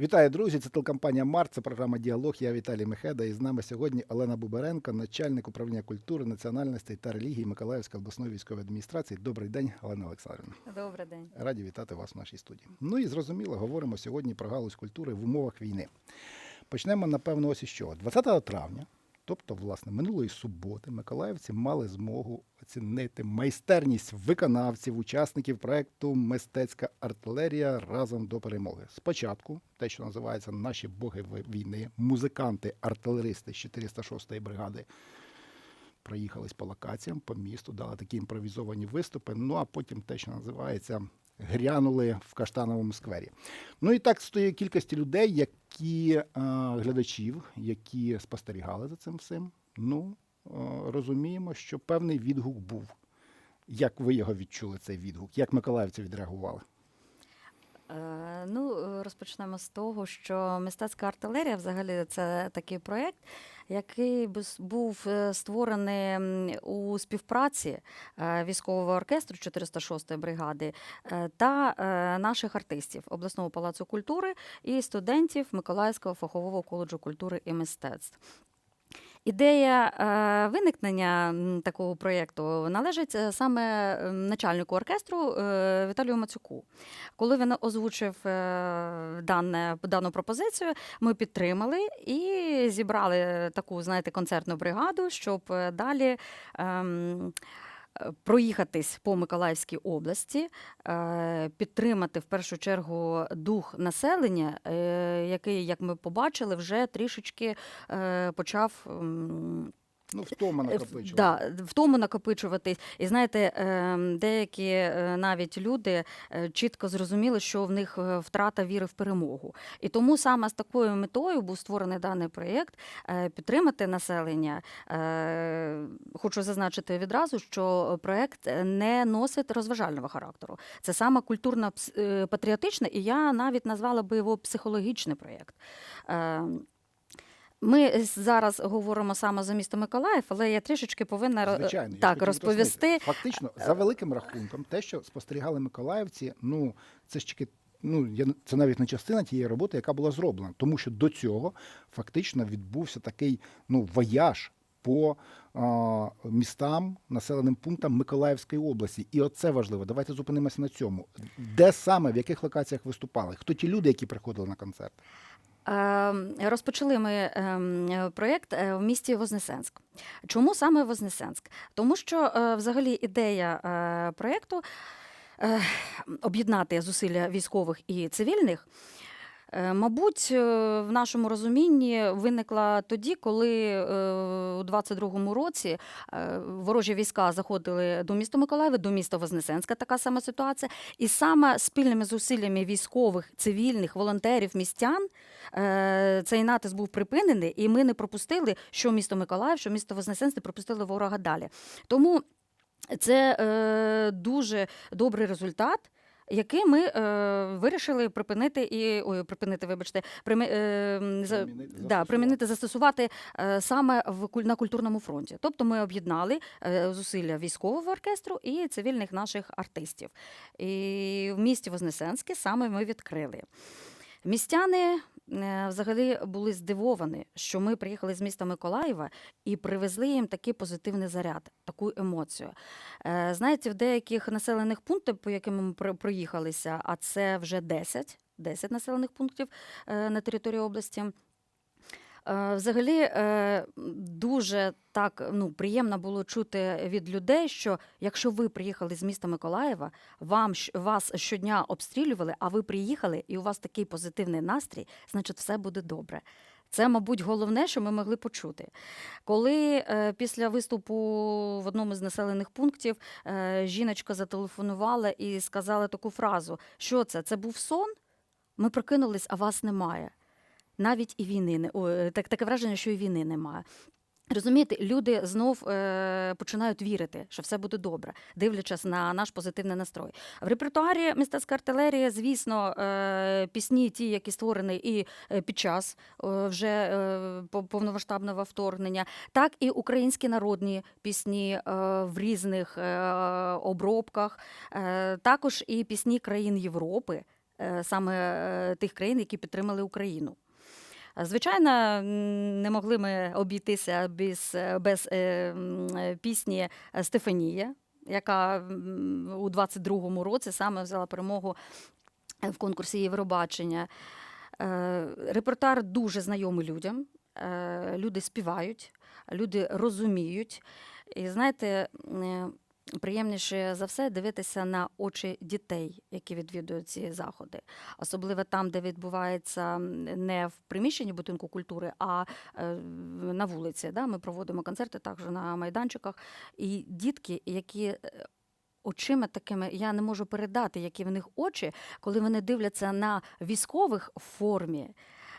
Вітаю, друзі! Це телекомпанія Март, це програма Діалог. Я Віталій Мехеда. І з нами сьогодні Олена Бубаренко, начальник управління культури, національностей та релігії Миколаївської обласної військової адміністрації. Добрий день, Олена Олександрівна. Добрий день. Раді вітати вас в нашій студії. Ну і зрозуміло, говоримо сьогодні про галузь культури в умовах війни. Почнемо, напевно, ось із чого. 20 травня, тобто, власне, минулої суботи, миколаївці мали змогу оцінити майстерність виконавців, учасників проекту Мистецька артилерія разом до перемоги. Спочатку, те, що називається Наші боги війни, музиканти-артилеристи з 406-ї бригади проїхались по локаціям, по місту, дали такі імпровізовані виступи. Ну а потім те, що називається, грянули в каштановому сквері. Ну і так з тої кількості людей, які е, глядачів, які спостерігали за цим всім. Ну е, розуміємо, що певний відгук був. Як ви його відчули, цей відгук? Як миколаївці відреагували? Е, Ну, розпочнемо з того, що мистецька артилерія взагалі це такий проєкт, який був е, створений у співпраці е, військового оркестру 406-ї бригади е, та наших артистів обласного палацу культури і студентів Миколаївського фахового коледжу культури і мистецтв. Ідея е, виникнення такого проєкту належить е, саме начальнику оркестру е, Віталію Мацюку. Коли він озвучив дане, дану пропозицію, ми підтримали і зібрали таку, знаєте, концертну бригаду, щоб далі. е, Проїхатись по Миколаївській області, е, підтримати в першу чергу дух населення, е, який, як ми побачили, вже трішечки е, почав. Ну, втома Е, накопичували. Да, в накопичуватись. І знаєте, ем, деякі е, навіть люди е, чітко зрозуміли, що в них втрата віри в перемогу. І тому саме з такою метою був створений даний проєкт підтримати населення. Хочу зазначити відразу, що проєкт не носить розважального характеру. Це саме культурно-патріотичний, і я навіть назвала би його психологічний проєкт. Ми зараз говоримо саме за місто Миколаїв, але я трішечки повинна Звичайно, так розповісти. уточнити. Фактично, за великим рахунком, те, що спостерігали миколаївці, ну це ж тільки. Ну, я, це навіть не частина тієї роботи, яка була зроблена, тому що до цього фактично відбувся такий ну, вояж по а, містам, населеним пунктам Миколаївської області. І оце важливо. Давайте зупинимося на цьому. Де саме, в яких локаціях виступали? Хто ті люди, які приходили на концерт? Ем, Розпочали ми ем, проєкт е, в місті Вознесенськ. Чому саме Вознесенськ? Тому що е, взагалі ідея е, проєкту об'єднати зусилля військових і цивільних. Е, Мабуть, е, в нашому розумінні виникла тоді, коли е, у 22-му році ворожі війська заходили до міста Миколаєва, до міста Вознесенська, така сама ситуація. І саме спільними зусиллями військових, цивільних, волонтерів, містян цей натиск був припинений, і ми не пропустили, що місто Миколаїв, що місто Вознесенськ не пропустили ворога далі. Тому це дуже добрий результат. Який ми е, вирішили припинити і ой, припинити, вибачте, прими, е, за, Примінити, да, примінити, застосувати е, саме в куль- на культурному фронті. Тобто ми об'єднали е, зусилля військового оркестру і цивільних наших артистів. І в місті Вознесенське саме ми відкрили. Містяни взагалі були здивовані, що ми приїхали з міста Миколаєва і привезли їм такий позитивний заряд, таку емоцію. Е, Знаєте, в деяких населених пунктах, по яким ми проїхалися, а це вже 10, 10 населених пунктів е, на території області. Е, Взагалі е, дуже так ну, приємно було чути від людей, що якщо ви приїхали з міста Миколаєва, вам вас щодня обстрілювали, а ви приїхали, і у вас такий позитивний настрій, значить, все буде добре. Це, мабуть, головне, що ми могли почути. Коли е, після виступу в одному з населених пунктів е, жіночка зателефонувала і сказала таку фразу: що це? Це був сон? Ми прокинулись, а вас немає. Навіть і війни не ой, так, таке враження, що і війни немає. Розумієте, люди знов е, починають вірити, що все буде добре, дивлячись на наш позитивний настрой. В репертуарі мистецька артилерія, звісно, е, пісні, ті, які створені і е, під час е, вже е, по- повномасштабного вторгнення, так і українські народні пісні е, в різних е, обробках, е, також і пісні країн Європи. е, саме е, тих країн, які підтримали Україну. Звичайно, не могли ми обійтися без, без е, е, пісні Стефанія, яка у 22-му році саме взяла перемогу в конкурсі Євробачення. Е, Репертуар дуже знайомий людям. Люди співають, люди розуміють. І знаєте, приємніше за все дивитися на очі дітей, які відвідують ці заходи. Особливо там, де відбувається не в приміщенні будинку культури, а е, на вулиці. Да? Ми проводимо концерти також на майданчиках. І дітки, які. е, Очима такими я не можу передати, які в них очі, коли вони дивляться на військових в формі,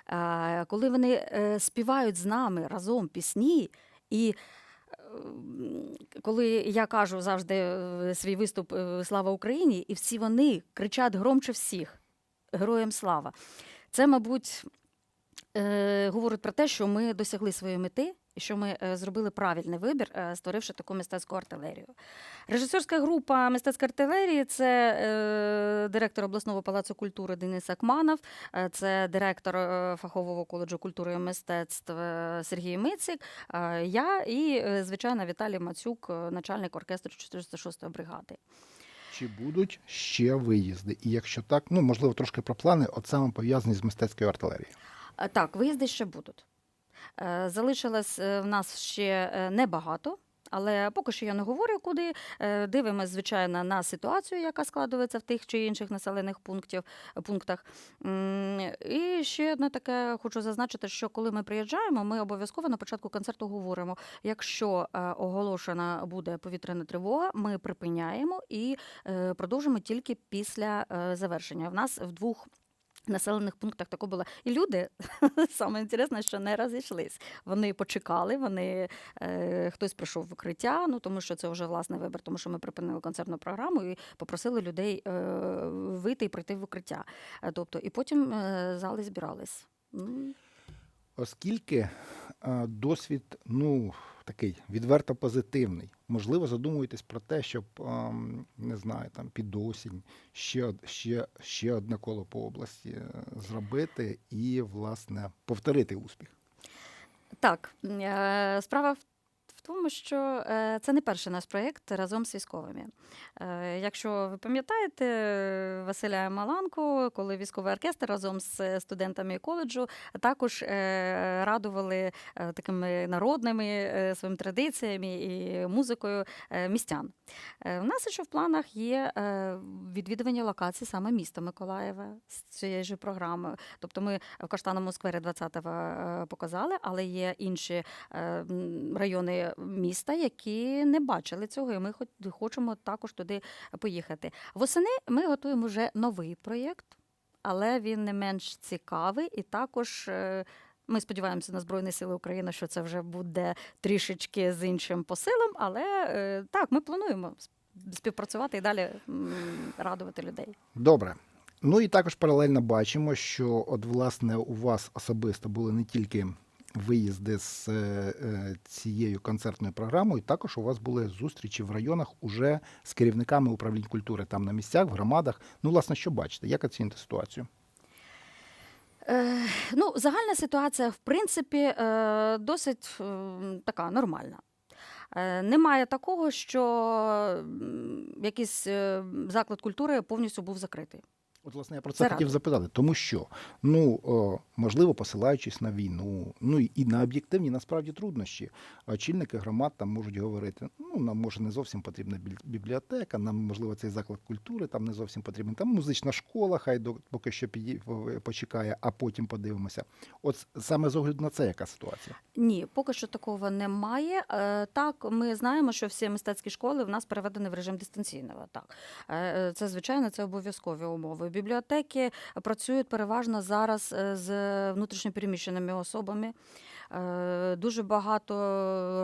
е, коли вони співають з нами разом пісні, і коли я кажу завжди е, свій виступ е, Слава Україні, і всі вони кричать громче всіх Героям слава. Це, мабуть, е, говорить про те, що ми досягли своєї мети і що ми е, зробили правильний вибір, е, створивши таку мистецьку артилерію. Режисерська група мистецька артилерії це е, директор обласного палацу культури Денис Акманов, це директор фахового коледжу культури і мистецтв Сергій Мицик, я і, звичайно, Віталій Мацюк, начальник оркестру 406-ї бригади. Чи будуть ще виїзди? І якщо так, ну можливо, трошки про плани, от саме пов'язані з мистецькою артилерією. Так, виїзди ще будуть. Е, Залишилось е, в нас ще е, небагато. Але поки що я не говорю куди. Дивимося, звичайно, на ситуацію, яка складується в тих чи інших населених пунктів, пунктах. І ще одне таке хочу зазначити, що коли ми приїжджаємо, ми обов'язково на початку концерту говоримо: якщо оголошена буде повітряна тривога, ми припиняємо і продовжимо тільки після завершення. В нас в двох населених пунктах тако було. І люди, саме інтересне, що не розійшлись. Вони почекали, вони, е, хтось прийшов в укриття, ну тому що це вже власний вибір, тому що ми припинили концертну програму і попросили людей е, вийти і прийти в укриття. Е, Тобто, і потім е, зали збирались. Ну, Оскільки е, досвід, ну такий відверто позитивний, можливо, задумуєтесь про те, щоб ем, не знаю, там під осінь ще, ще, ще одне коло по області е, зробити і, власне, повторити успіх. Так, е, справа в тому, що е, це не перший наш проєкт разом з військовими. Е, Якщо ви пам'ятаєте е, Василя Маланку, коли військовий оркестр разом з студентами коледжу також е, радували е, такими народними е, своїми традиціями і музикою е, містян. Е, У нас ще в планах є е, відвідування локацій саме міста Миколаєва з цією ж програмою. Тобто ми в Каштаному сквері 20-го е, показали, але є інші е, райони міста, які не бачили цього, і ми хоч- хочемо також туди поїхати. Восени ми готуємо вже новий проєкт, але він не менш цікавий і також. е, Ми сподіваємося на Збройні Сили України, що це вже буде трішечки з іншим посилом, але е, так, ми плануємо співпрацювати і далі радувати людей. Добре. Ну і також паралельно бачимо, що от власне у вас особисто були не тільки виїзди з е, е, цією концертною програмою, також у вас були зустрічі в районах уже з керівниками управлінь культури там на місцях, в громадах. Ну, власне, що бачите? Як оціните ситуацію? Е, ну, загальна ситуація, в принципі, досить така нормальна. Немає такого, що якийсь заклад культури повністю був закритий. От, власне, я про це Це хотів радує. запитати, тому що, ну, можливо, посилаючись на війну, ну і на об'єктивні насправді труднощі, очільники громад там можуть говорити: ну, нам може не зовсім потрібна бібліотека, нам можливо цей заклад культури там не зовсім потрібен. Там музична школа, хай до поки що почекає, а потім подивимося. От саме з огляду на це яка ситуація? Ні, поки що такого немає. Е, Так, ми знаємо, що всі мистецькі школи в нас переведені в режим дистанційного. Так, Е, це звичайно це обов'язкові умови. Бібліотеки працюють переважно зараз е, з внутрішньопереміщеними особами. Е, Дуже багато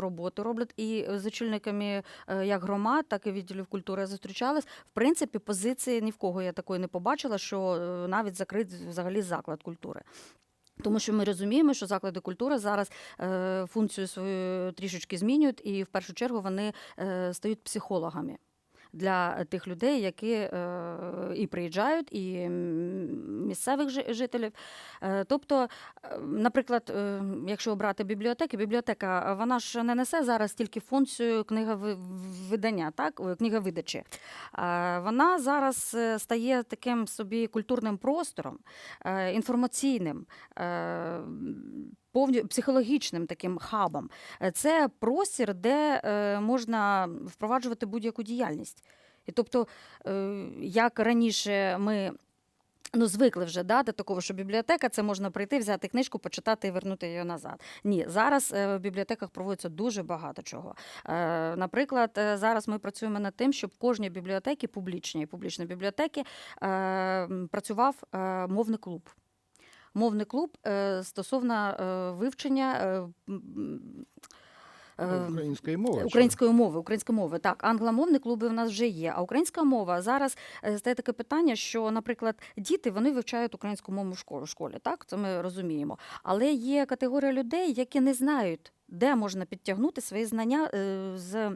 роботи роблять і з очільниками е, як громад, так і відділів культури я зустрічалась. В принципі, позиції ні в кого я такої не побачила, що навіть закрит взагалі заклад культури. Тому що ми розуміємо, що заклади культури зараз функцію свою трішечки змінюють, і в першу чергу вони стають психологами. Для тих людей, які е, і приїжджають, і місцевих жи- жителів. Е, Тобто, е, наприклад, якщо брати бібліотеки, бібліотека вона ж не несе зараз тільки функцію книговидання, так книговидачі. Вона зараз стає таким собі культурним простором, інформаційним. Повні психологічним таким хабом. Е, Це простір, де е, можна впроваджувати будь-яку діяльність. І тобто, е, як раніше ми ну, звикли вже да, до такого, що бібліотека це можна прийти, взяти книжку, почитати і вернути її назад. Ні, зараз в бібліотеках проводиться дуже багато чого. Наприклад, зараз ми працюємо над тим, щоб в кожній бібліотеці, публічній публічної бібліотеки, працював мовний клуб. Мовний клуб е, стосовно е, вивчення. е, Ну, Української мови. чи? Української мови, української мови. Так, англомовні клуби в нас вже є. А українська мова зараз стає таке питання, що, наприклад, діти вони вивчають українську мову в школі. Так, це ми розуміємо. Але є категорія людей, які не знають, де можна підтягнути свої знання з.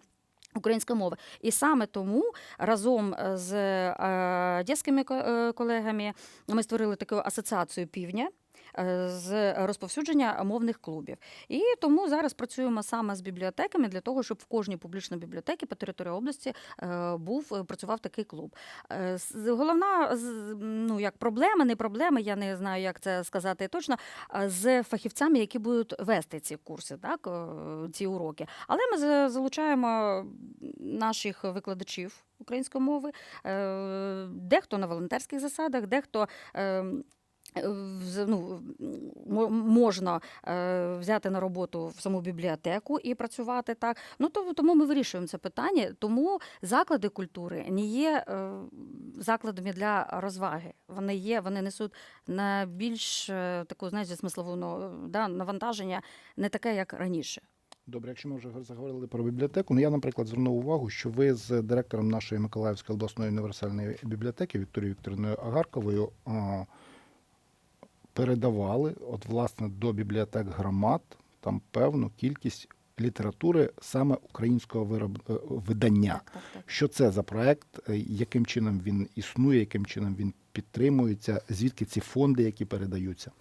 Української мови, і саме тому разом е, з е, дітськими е, колегами ми створили таку асоціацію півдня з розповсюдження мовних клубів. І тому зараз працюємо саме з бібліотеками для того, щоб в кожній публічній бібліотеці по території області е, був е, працював такий клуб. Е, Головна ну як проблема, не проблема, я не знаю, як це сказати точно, з фахівцями, які будуть вести ці курси, так е, ці уроки. Але ми залучаємо наших викладачів української мови, е, дехто на волонтерських засадах, дехто. Ну, мо- можна е, взяти на роботу в саму бібліотеку і працювати так. Ну то тому ми вирішуємо це питання. Тому заклади культури не є е, закладами для розваги. Вони є, вони несуть на більш е, таку знаєте, смислову да, навантаження, не таке, як раніше. Добре, якщо ми вже заговорили про бібліотеку, ну я, наприклад, звернув увагу, що ви з директором нашої Миколаївської обласної універсальної бібліотеки Вікторією Вікторівною Агарковою передавали, от власне до бібліотек громад там певну кількість літератури саме українського вироб... е, видання. Так, так, так. Що це за проект, е, яким чином він існує, яким чином він підтримується, звідки ці фонди, які передаються?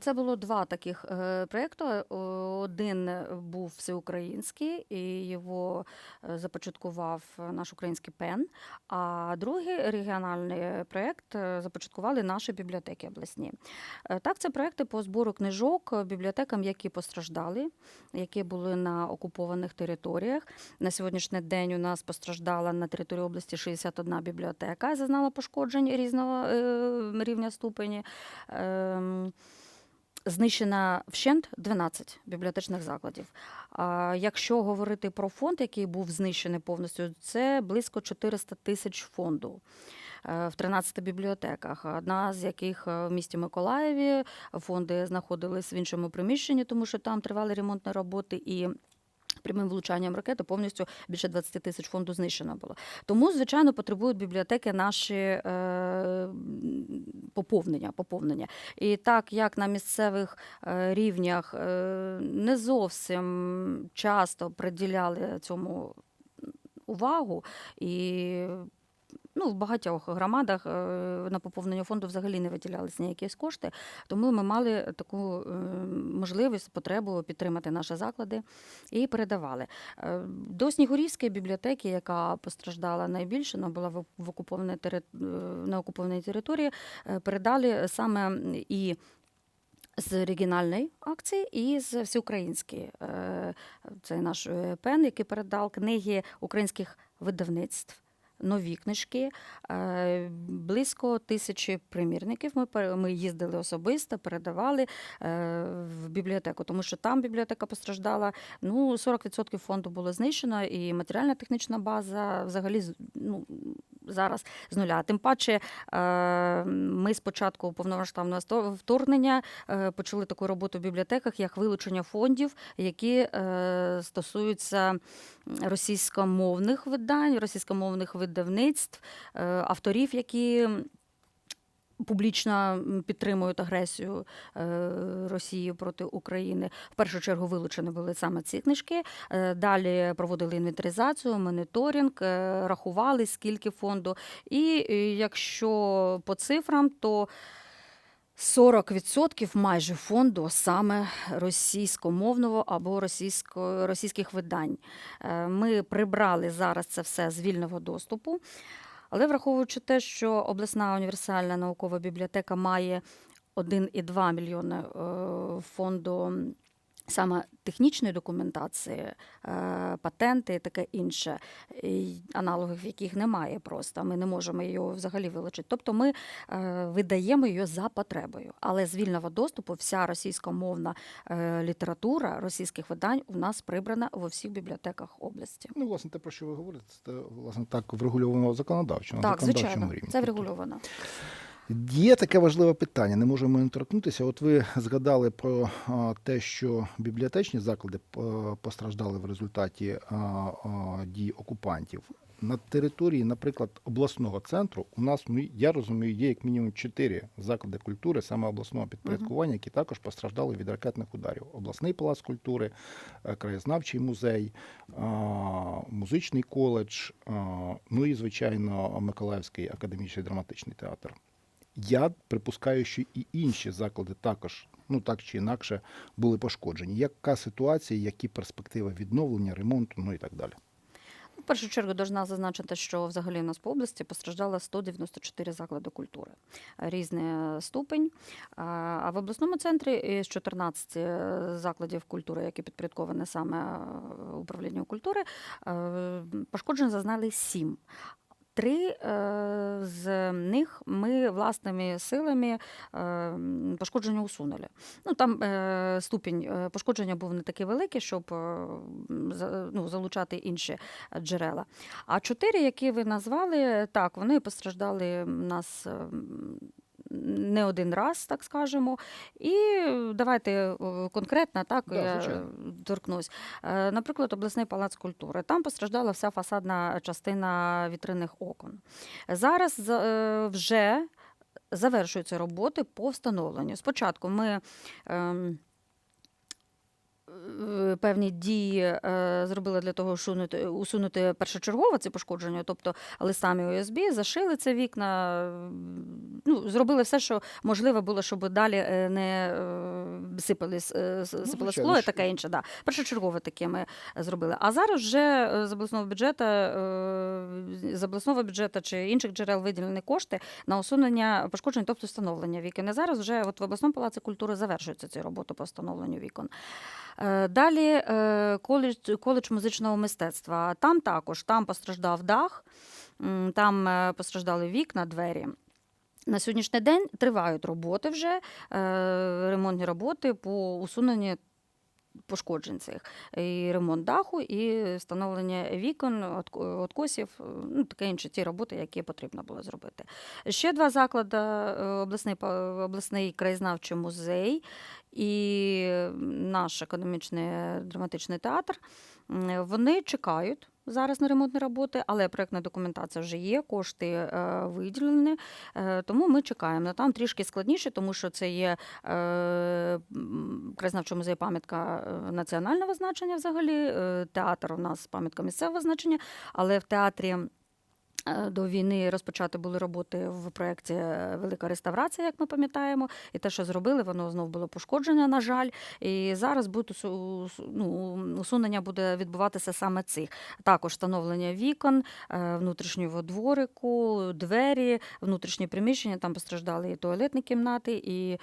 Це було два таких е, проєкту. Один був всеукраїнський, і його е, започаткував наш український пен. А другий регіональний проєкт е, започаткували наші бібліотеки обласні. Так, це проєкти по збору книжок бібліотекам, які постраждали, які були на окупованих територіях. На сьогоднішній день у нас постраждала на території області 61 бібліотека, зазнала пошкоджень різного рівня ступені. Знищена вщент 12 бібліотечних закладів. А якщо говорити про фонд, який був знищений повністю, це близько 400 тисяч фонду е, в 13 бібліотеках. Одна з яких е, в місті Миколаєві фонди знаходились в іншому приміщенні, тому що там тривали ремонтні роботи і. Прямим влучанням ракети повністю більше 20 тисяч фонду знищено було. Тому, звичайно, потребують бібліотеки наші е, поповнення, поповнення. І так як на місцевих е, рівнях е, не зовсім часто приділяли цьому увагу і. Ну, в багатьох громадах е, на поповнення фонду взагалі не виділялися ніякі кошти, тому ми мали таку е, можливість, потребу підтримати наші заклади і передавали. Е, До Снігурівської бібліотеки, яка постраждала найбільше, вона була в окупованій на окупованій території, передали саме і з регіональної акції і з всеукраїнської. Це наш пен, який передав книги українських видавництв. Нові книжки, е, близько тисячі примірників. Ми ми їздили особисто, передавали е, в бібліотеку, тому що там бібліотека постраждала. Ну, 40% фонду було знищено, і матеріальна технічна база взагалі ну, зараз з нуля. Тим паче, е, ми спочатку повномасштабного вторгнення е, почали таку роботу в бібліотеках, як вилучення фондів, які е, стосуються російськомовних видань, російськомовних видавництв, авторів, які публічно підтримують агресію е, Росії проти України. В першу чергу вилучені були саме ці книжки. Е, Далі проводили інвентаризацію, моніторинг, е, рахували скільки фонду. І якщо по цифрам, то 40% майже фонду саме російськомовного або російсько, російських видань. Ми прибрали зараз це все з вільного доступу, але враховуючи те, що обласна універсальна наукова бібліотека має 1,2 мільйони е, фонду саме технічної документації, е, патенти і таке інше, аналогів яких немає просто. Ми не можемо його взагалі вилучити. Тобто ми е, видаємо її за потребою. Але з вільного доступу вся російськомовна е, література російських видань у нас прибрана во всіх бібліотеках області. Ну, власне, те, про що ви говорите, це власне так врегульовано законодавчо, на Так, законодавчому звичайно, рівні. це врегульовано. Є таке важливе питання, не можемо не торкнутися. От ви згадали про те, що бібліотечні заклади е, постраждали в результаті а, а, дій окупантів. На території, наприклад, обласного центру у нас, ну я розумію, є як мінімум чотири заклади культури, саме обласного підпорядкування, які також постраждали від ракетних ударів. Обласний палац культури, е, краєзнавчий музей, музичний коледж, ну і звичайно Миколаївський академічний драматичний театр. Я припускаю, що і інші заклади також, ну так чи інакше, були пошкоджені. Яка ситуація, які перспективи відновлення, ремонту, ну і так далі. В першу чергу должна зазначити, що взагалі у нас по області постраждало 194 заклади культури. Різний ступень. А- в обласному центрі із 14 закладів культури, які підпорядковані саме е, управлінню культури, е, пошкоджень зазнали 7. Три е, з них ми власними силами е, пошкодження усунули. Ну там е, ступінь пошкодження був не такий великий, щоб ну, залучати інші джерела. А чотири, які ви назвали, так, вони постраждали в нас ем, не один раз, так скажемо. І давайте е, конкретно так Да, я торкнусь. Е, Наприклад, обласний палац культури. Там постраждала вся фасадна частина вітринних окон. Зараз е, вже завершуються роботи по встановленню. Спочатку ми. Певні дії е, зробили для того, щоб усунути, першочергово це пошкодження, тобто листами USB, зашили це вікна, ну, зробили все, що можливо було, щоб далі е, не е, сипало звичайно, скло і таке інше. Да. Першочергово таке ми зробили. А зараз вже з обласного бюджету, з обласного бюджету чи інших джерел виділені кошти на усунення пошкоджень, тобто встановлення вікон. І зараз вже от в обласному палаці культури завершується ці роботи по встановленню вікон. Далі е, коледж, коледж музичного мистецтва. Там також там постраждав дах, там е, постраждали вікна, двері. На сьогоднішній день тривають роботи вже, е, ремонтні роботи по усуненню пошкоджень цих. І ремонт даху, і встановлення вікон, отко- откосів, е, ну, таке інше, ті роботи, які потрібно було зробити. Ще два заклади: е, обласний, обласний краєзнавчий музей і наш економічний драматичний театр. Вони чекають. Зараз на ремонтні роботи, але проєктна документація вже є, кошти е, виділені, е, тому ми чекаємо. Ну, Там трішки складніше, тому що це є е, краєзнавчий музей пам'ятка національного значення взагалі. Театр у нас пам'ятка місцевого значення, але в театрі. Е, До війни розпочати були роботи в проєкті е, Велика реставрація, як ми пам'ятаємо, і те, що зробили, воно знов було пошкодження, на жаль. І зараз буде ну, усунення буде відбуватися саме цих. Також встановлення вікон, е, внутрішнього дворику, двері, внутрішні приміщення. Там постраждали і туалетні кімнати, і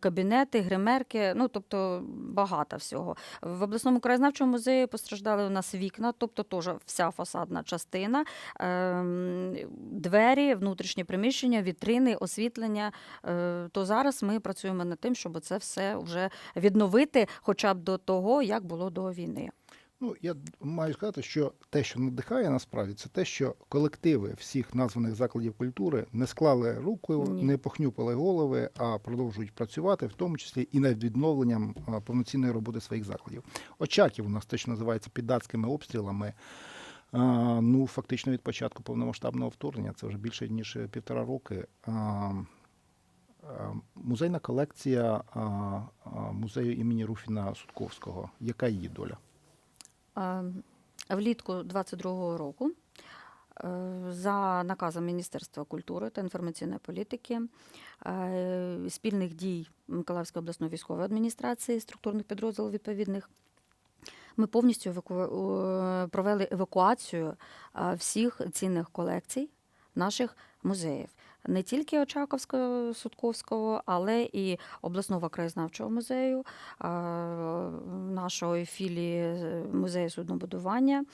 кабінети, гримерки. Ну тобто багато всього. В обласному краєзнавчому музеї постраждали у нас вікна, тобто теж вся фасадна частина, ем, двері, внутрішні приміщення, вітрини, освітлення. Е, То зараз ми працюємо над тим, щоб це все вже відновити, хоча б до того, як було до війни. Ну, я маю сказати, що те, що надихає насправді, це те, що колективи всіх названих закладів культури не склали руку, Ні. не похнюпали голови, а продовжують працювати, в тому числі і над відновленням повноцінної роботи своїх закладів. Очаків у нас те, що називається під датськими обстрілами. Ну, фактично від початку повномасштабного вторгнення, це вже більше ніж півтора роки. Музейна колекція музею імені Руфіна Судковського. Яка її доля? Влітку 22-го року е, за наказом Міністерства культури та інформаційної політики е, спільних дій Миколаївської обласної військової адміністрації, структурних підрозділів відповідних. Ми повністю еваку... е, провели евакуацію е, всіх цінних колекцій наших музеїв. Не тільки Очаковського, Судковського, але і обласного краєзнавчого музею, е, нашої філії музею суднобудування,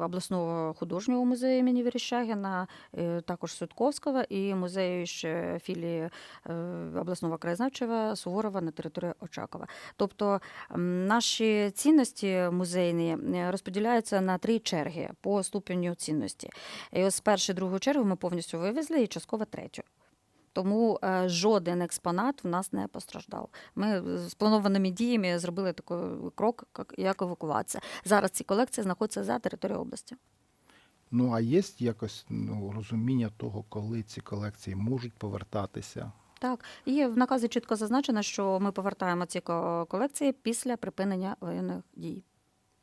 обласного художнього музею імені Верещагіна, е, також Судковського і музею ще філії е, обласного краєзнавчого Суворова на території Очакова. Тобто наші цінності музейні е, розподіляються на три черги по ступеню цінності. І ось першу, другу чергу ми повністю вивезли і частково третю. Тому е, жоден експонат в нас не постраждав. Ми з планованими діями зробили такий крок, як- як евакуація. Зараз ці колекції знаходяться за територією області. Ну, а є якось ну, розуміння того, коли ці колекції можуть повертатися? Так, і в наказі чітко зазначено, що ми повертаємо ці колекції після припинення воєнних дій.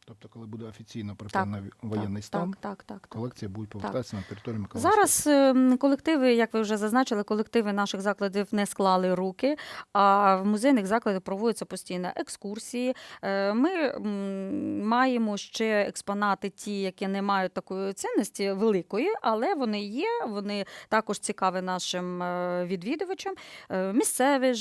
Тобто, коли буде офіційно припинено воєнний так, стан, Так, так, так. так. колекція буде повертатися на територію Миколаївської Зараз ем, колективи, як ви вже зазначили, колективи наших закладів не склали руки, а в музейних закладах проводяться постійно екскурсії. Е, Ми маємо ще експонати, ті, які не мають такої цінності великої, але вони є. Вони також цікаві нашим е, відвідувачам. Е, Місцеві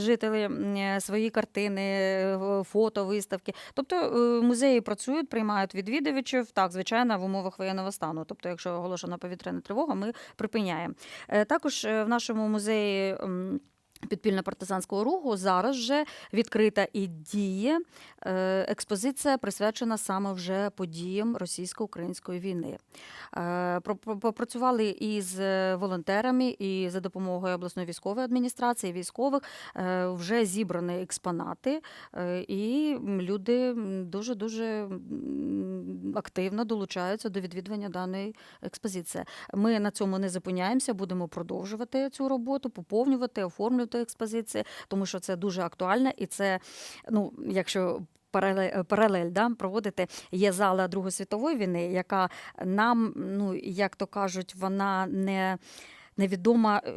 жителі е, свої картини, фото, виставки. Тобто музеї працюють, приймають відвідувачів, так, звичайно, в умовах воєнного стану. Тобто, якщо оголошена повітряна тривога, ми припиняємо. Е, Також е, в нашому музеї. Підпільно-партизанського руху зараз вже відкрита і діє е, експозиція, присвячена саме вже подіям російсько-української війни. Е, Попрацювали із волонтерами, і за допомогою обласної військової адміністрації, військових е, вже зібрані експонати, і люди дуже дуже активно долучаються до відвідування даної експозиції. Ми на цьому не зупиняємося, будемо продовжувати цю роботу, поповнювати, оформлювати експозиції, тому що це дуже актуально, і це, ну, якщо. Паралель, паралель да, проводити є зала Другої світової війни, яка нам, ну як то кажуть, вона не невідома. е,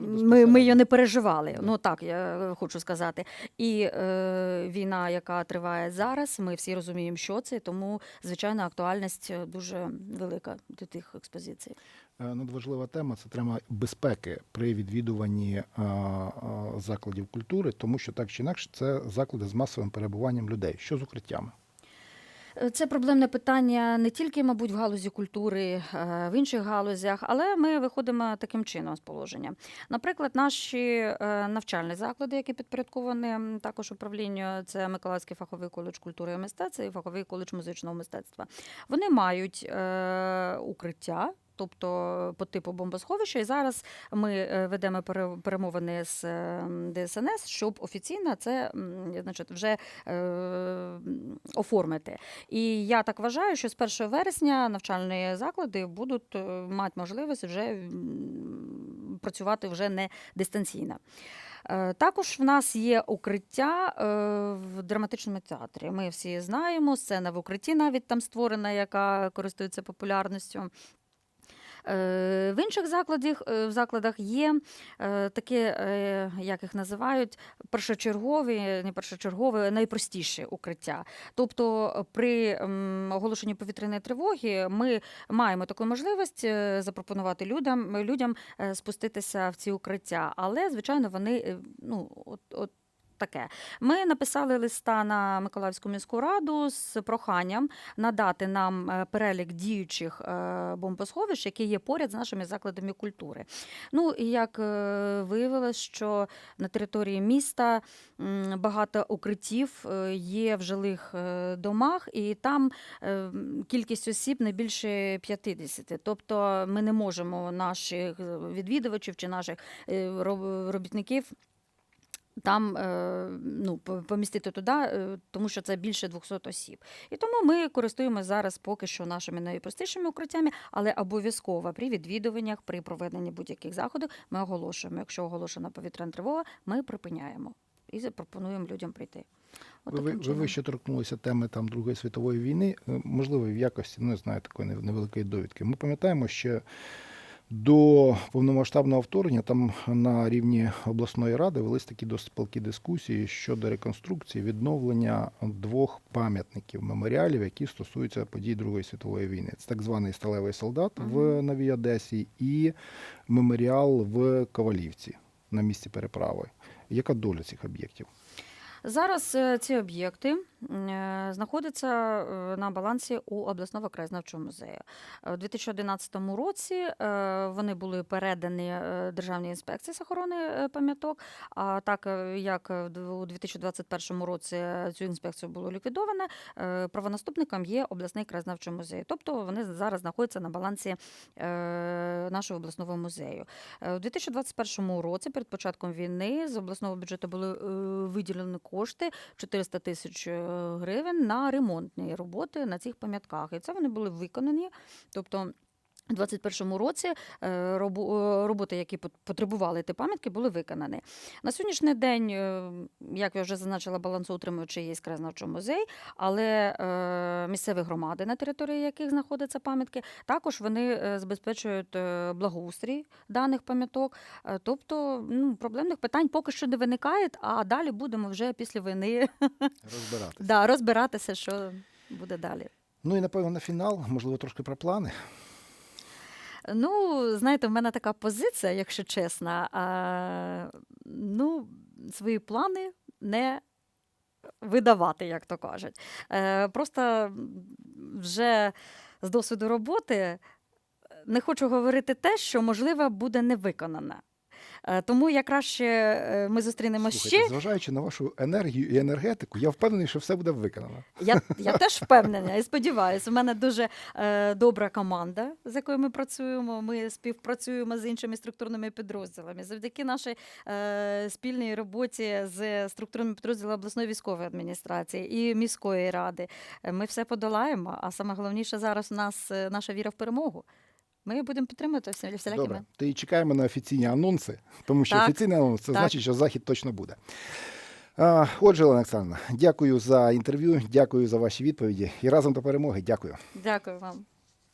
Ми, ми її не переживали. Ну так, я хочу сказати. І е, війна, яка триває зараз, ми всі розуміємо, що це, тому звичайно актуальність е, дуже велика до тих експозицій. Е, Надважлива тема це тема безпеки при відвідуванні а, а, закладів культури, тому що так чи інакше це заклади з масовим перебуванням людей. Що з укриттями? Е, Це проблемне питання не тільки, мабуть, в галузі культури, е, в інших галузях, але ми виходимо таким чином з положення. Наприклад, наші е, навчальні заклади, які підпорядковані також управлінню, це Миколаївський фаховий коледж культури і мистецтва і фаховий коледж музичного мистецтва. Вони мають е, укриття. Тобто по типу бомбосховища, і зараз ми е, ведемо пере- перемовини з е, ДСНС, щоб офіційно це значить, вже е, оформити. І я так вважаю, що з 1 вересня навчальні заклади будуть мати можливість вже працювати вже не дистанційно. Також в нас є укриття в драматичному театрі. Ми всі знаємо, сцена в укритті навіть там створена, яка користується популярністю. Е, В інших закладах, е, в закладах є е, такі, як їх називають, першочергові, не першочергові, найпростіші укриття. Тобто при оголошенні повітряної тривоги ми маємо таку можливість запропонувати людям, людям спуститися в ці укриття. Але, звичайно, вони ну, от, от таке. Ми написали листа на Миколаївську міську раду з проханням надати нам е, перелік діючих е, бомбосховищ, які є поряд з нашими закладами культури. Ну і як е, виявилось, що на території міста багато укриттів є в жилих домах, і там кількість осіб не більше 50. Тобто ми не можемо наших відвідувачів чи наших робітників там е, ну, помістити туди, е, тому що це більше 200 осіб. І тому ми користуємося зараз поки що нашими найпростішими укриттями, але обов'язково при відвідуваннях, при проведенні будь-яких заходів ми оголошуємо. Якщо оголошена повітряна тривога, ми припиняємо і запропонуємо людям прийти. От Ви, ви, ви торкнулися теми там Другої світової війни, Е, можливо, в якості, ну, не знаю, такої невеликої довідки. Ми пам'ятаємо, що до повномасштабного вторгнення там на рівні обласної ради велись такі досить палкі дискусії щодо реконструкції, відновлення двох пам'ятників меморіалів, які стосуються подій Другої світової війни. Це так званий сталевий солдат в Новій Одесі і меморіал в Ковалівці на місці переправи. Яка доля цих об'єктів? Зараз е, ці об'єкти е, знаходяться е, на балансі у обласного краєзнавчого музею. У 2011 році вони були передані Державній інспекції з охорони пам'яток. А так як у 2021 році цю інспекцію було ліквідовано, правонаступником є обласний краєзнавчий музей. Тобто вони зараз знаходяться на балансі нашого обласного музею. Е, У 2021 році, перед початком війни, з обласного бюджету були е, виділені кошти 400 тисяч е, гривень на ремонтні роботи на цих пам'ятках. І це вони були виконані. Тобто. У 2021 році е, е, роботи, які пот- потребували ті пам'ятки, були виконані. На сьогоднішній день, е, як я вже зазначила, балансоутримуючи є краєзнавчий музей, але місцеві громади, на території яких знаходяться пам'ятки, також вони забезпечують благоустрій даних пам'яток. Тобто ну, проблемних питань поки що не виникає, а далі будемо вже після війни Розбиратися. да, розбиратися, що буде далі. Ну і напевно на фінал, можливо, трошки про плани. Ну, знаєте, в мене така позиція, якщо чесно. А, ну, свої плани не видавати, як то кажуть. Е, просто вже з досвіду роботи не хочу говорити те, що, можливо, буде не виконане. Е, Тому я краще е, ми зустрінемо Слухайте, ще. зважаючи на вашу енергію і енергетику, я впевнений, що все буде виконано. Я, я теж впевнена і сподіваюся. У мене дуже е, добра команда, з якою ми працюємо. Ми співпрацюємо з іншими структурними підрозділами. Завдяки нашій е, спільній роботі з структурними підрозділами обласної військової адміністрації і міської ради. е, Ми все подолаємо. А саме головніше зараз у нас наша віра в перемогу. Ми будемо підтримувати всі всілякими. Добре, ти чекаємо на офіційні анонси, тому що Так, офіційний анонс це так. значить, що захід точно буде. Отже, Олександровна, дякую за інтерв'ю, дякую за ваші відповіді і разом до перемоги. Дякую. Дякую вам.